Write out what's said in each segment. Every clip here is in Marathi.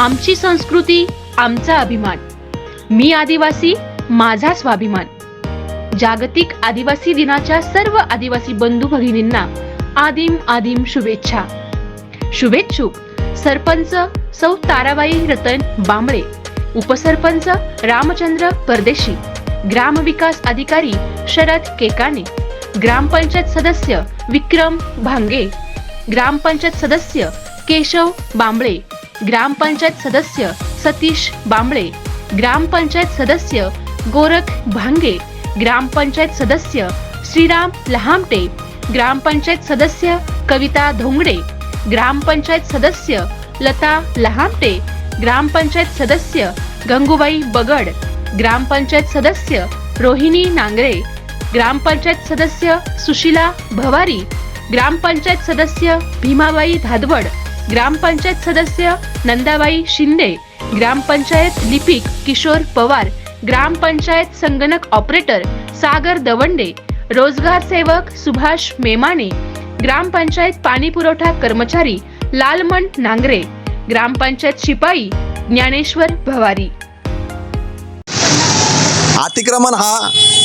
आमची संस्कृती आमचा अभिमान. मी आदिवासी माझा स्वाभिमान. जागतिक आदिवासी दिनाच्या सर्व आदिवासी बंधू भगिनींना आदिम आदिम शुभेच्छा. शुभेच्छुक सरपंच सौ ताराबाई रतन बांबळे उपसरपंच रामचंद्र परदेशी ग्रामविकास अधिकारी शरद केकाने ग्रामपंचायत सदस्य विक्रम भांगे ग्रामपंचायत सदस्य केशव बांबळे ग्रामपंचायत सदस्य सतीश बांबळे ग्रामपंचायत सदस्य गोरख भांगे ग्रामपंचायत सदस्य श्रीराम लहामटे ग्रामपंचायत सदस्य कविता धोंगडे ग्रामपंचायत सदस्य लता लहामटे ग्रामपंचायत सदस्य गंगूबाई बगड ग्रामपंचायत सदस्य रोहिणी नांगरे ग्रामपंचायत सदस्य सुशीला भवारी ग्रामपंचायत सदस्य भीमाबाई धादवड ग्रामपंचायत सदस्य नंदाबाई शिंदे ग्रामपंचायत लिपिक किशोर पवार ग्रामपंचायत संगणक ऑपरेटर सागर दवंडे रोजगार सेवक सुभाष मेमाने ग्रामपंचायत पाणी पुरवठा कर्मचारी लालमण नांगरे ग्रामपंचायत शिपाई ज्ञानेश्वर भवारी. अतिक्रमण हा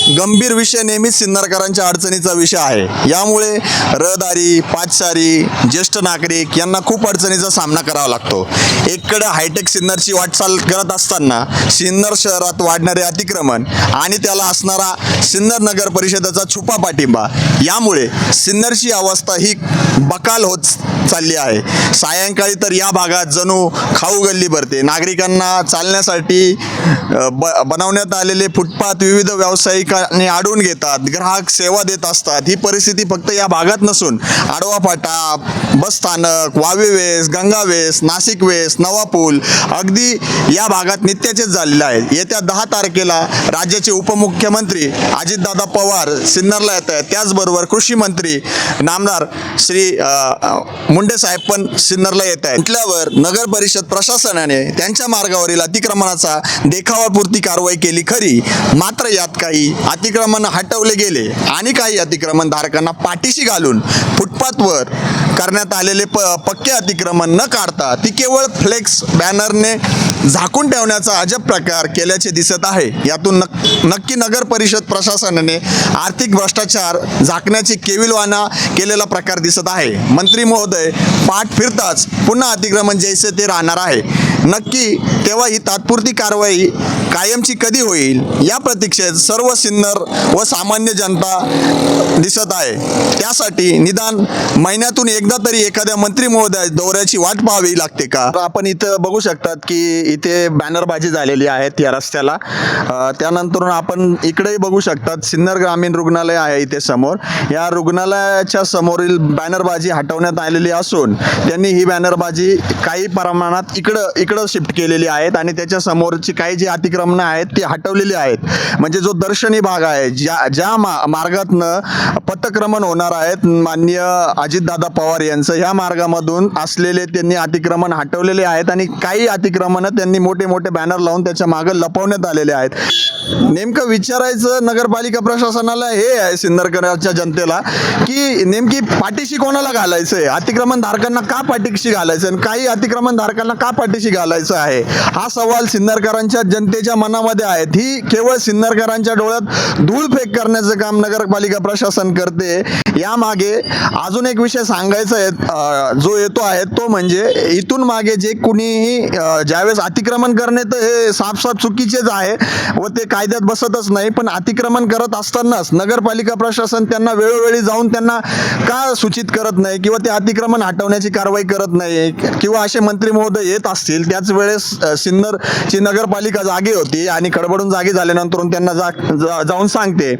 गंभीर विषय नेहमीच सिन्नरकरांच्या अडचणीचा विषय आहे. यामुळे रहदारी पाचसारी ज्येष्ठ नागरिक यांना खूप अडचणीचा सामना करावा लागतो. एककडे हायटेक सिन्नरची वाटचाल करत असताना सिन्नर शहरात वाढणारे अतिक्रमण आणि त्याला असणारा सिन्नर नगर परिषदेचा छुपा पाठिंबा यामुळे सिन्नरची अवस्था ही बकाल होत चालली आहे. सायंकाळी तर या भागात जणू खाऊ गल्ली भरते. नागरिकांना चालण्यासाठी ब बनवण्यात आलेले फुटपाथ विविध व्यावसायिक ठिकाणी आढळून घेतात ग्राहक सेवा देत असतात ही परिस्थिती फक्त या भागात नसून आडवा फाटा बस स्थानक वावे वेस गंगा वेस नाशिक वेस नवापूल अगदी या भागात नित्याचेच झालेले आहेत येत्या दहा तारखेला राज्याचे उपमुख्यमंत्री अजितदादा पवार सिन्नरला येत आहेत. त्याचबरोबर कृषी मंत्री नामदार श्री मुंडेसाहेब मुंडे साहेब पण सिन्नरला येत आहेत. म्हटल्यावर नगर परिषद प्रशासनाने त्यांच्या मार्गावरील अतिक्रमणाचा देखावापुरती कारवाई केली खरी. मात्र यात काही अतिक्रमण हटवले गेले. आणि काही अतिक्रमण धारकांना पाठीशी घालून फुटपाथवर करण्यात आलेले प पक्के अतिक्रमण न काढता ती केवळ फ्लेक्स बॅनरने झाकून ठेवण्याचा अजब प्रकार केल्याचे दिसत आहे. यातून नक नक्की नगर परिषद प्रशासनाने आर्थिक भ्रष्टाचार झाकण्याची केविलवाना केलेला प्रकार दिसत आहे. मंत्री महोदय पाठ फिरताच पुन्हा अतिक्रमण जैसे ते राहणार आहे. नक्की तेव्हा ही तात्पुरती कारवाई कायमची कधी होईल या प्रतीक्षेत सर्व सिन्नर व सामान्य जनता दिसत आहे. त्यासाठी निदान महिन्यातून एकदा तरी एखाद्या मंत्री महोदया दौऱ्याची वाट पाहावी लागते का? आपण इथं बघू शकतात की इथे बॅनरबाजी झालेली आहे या रस्त्याला. त्यानंतर आपण इकडेही बघू शकतात सिन्नर ग्रामीण रुग्णालय आहे इथे समोर. या रुग्णालयाच्या समोरील बॅनरबाजी हटवण्यात आलेली असून त्यांनी ही बॅनरबाजी काही प्रमाणात इकडं इकडं शिफ्ट केलेली आहेत आणि त्याच्या समोरची काही जी अतिक्रम आहेत ती हटवलेली आहेत. म्हणजे जो दर्शनी भाग आहे ज्या ज्या मा मार्गातनं पथक्रमण होणार आहेत माननीय अजितदादा पवार यांचं ह्या मार्गामधून असलेले त्यांनी अतिक्रमण हटवलेले आहेत आणि काही अतिक्रमणं त्यांनी मोठे मोठे बॅनर लावून त्याच्यामागे लपवण्यात आलेले आहेत. नेमकं विचारायचं नगरपालिका प्रशासनाला हे आहे सिन्नरकरांच्या जनतेला की नेमकी पाठीशी कोणाला घालायचं आहे अतिक्रमण धारकांना का पाठीशी घालायचं आणि काही अतिक्रमण धारकांना का पाठीशी घालायचं आहे? हा सवाल सिन्नरकरांच्या जनतेच्या मनामध्ये आहेत. ही केवळ सिन्नरकरांच्या डोळ्यात धूळ फेक करण्याचं काम नगरपालिका प्रशासन करते. यामागे अजून एक विषय सांगायचा आहे जो येतो आहे तो म्हणजे इथून मागे जे कुणीही ज्यावेळेस अतिक्रमण करणे तर हे साफसाफ चुकीचेच आहे व ते कायद्यात बसतच नाही पण अतिक्रमण करत असतानाच नगरपालिका प्रशासन त्यांना वेळोवेळी जाऊन त्यांना का सूचित करत नाही किंवा ते अतिक्रमण हटवण्याची कारवाई करत नाही? किंवा असे मंत्री महोदय येत असतील त्याच वेळेस सिन्नरची नगरपालिका जागी होती आणि खडबडून जागी झाल्यानंतर त्यांना जा जा- जाऊन सांगते.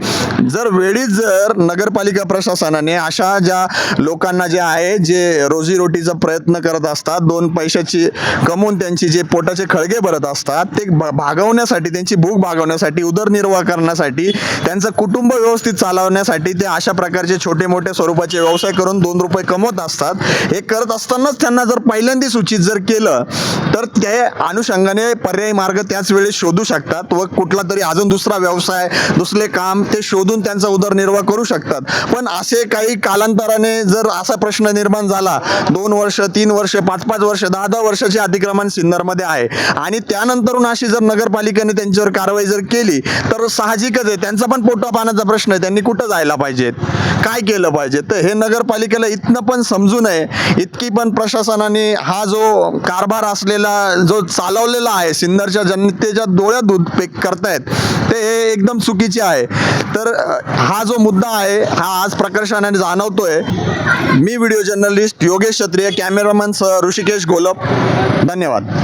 जर वेळीच जर नगरपालिका प्रशासनाने अशा ज्या लोकांना जे आहे जे रोजीरोटीचा प्रयत्न करत असतात दोन पैशाची कमवून त्यांची जे पोटाचे खळगे भरत असतात ते भागवण्यासाठी त्यांची भूक भागवण्यासाठी उदरनिर्वाह करण्यासाठी त्यांचं कुटुंब व्यवस्थित चालवण्यासाठी ते अशा प्रकारचे छोटे मोठे स्वरूपाचे व्यवसाय करून दोन रुपये कमवत असतात. हे करत असतानाच त्यांना जर पहिल्यांदा सूचित जर केलं तर त्या अनुषंगाने पर्यायी मार्ग त्याच वेळेस शोधू शकतात व कुठला तरी अजून दुसरा व्यवसाय दुसरे काम ते शोधून त्यांचा उदरनिर्वाह करू शकतात. पण असे काही कालांतराने जर असा प्रश्न निर्माण झाला दोन वर्ष तीन वर्ष पाच पाच वर्ष दहा दहा वर्षाचे अतिक्रमण सिन्नरमध्ये आहे आणि त्यानंतरून अशी जर नगरपालिकेने त्यांच्यावर कारवाई जर केली तर साहजिकच आहे. त्यांचा पण पोटा पाण्याचा प्रश्न आहे. त्यांनी कुठं जायला पाहिजेत काय केलं पाहिजे? तर हे नगरपालिकेला इथनं पण समजू नये. इतकी पण प्रशासनाने हा जो कारभार असलेला जो चालवलेला आहे सिन्नरच्या जनतेच्या डोळ्यात दूध पेक करतायत. ते हे एकदम चुकीचे आहे. तर हा जो मुद्दा आहे हा आज प्रकर्षाने जाणवतोय. मी व्हिडिओ जर्नलिस्ट योगेश क्षत्रिय कॅमेरामन सह ऋषिकेश गोलप. धन्यवाद.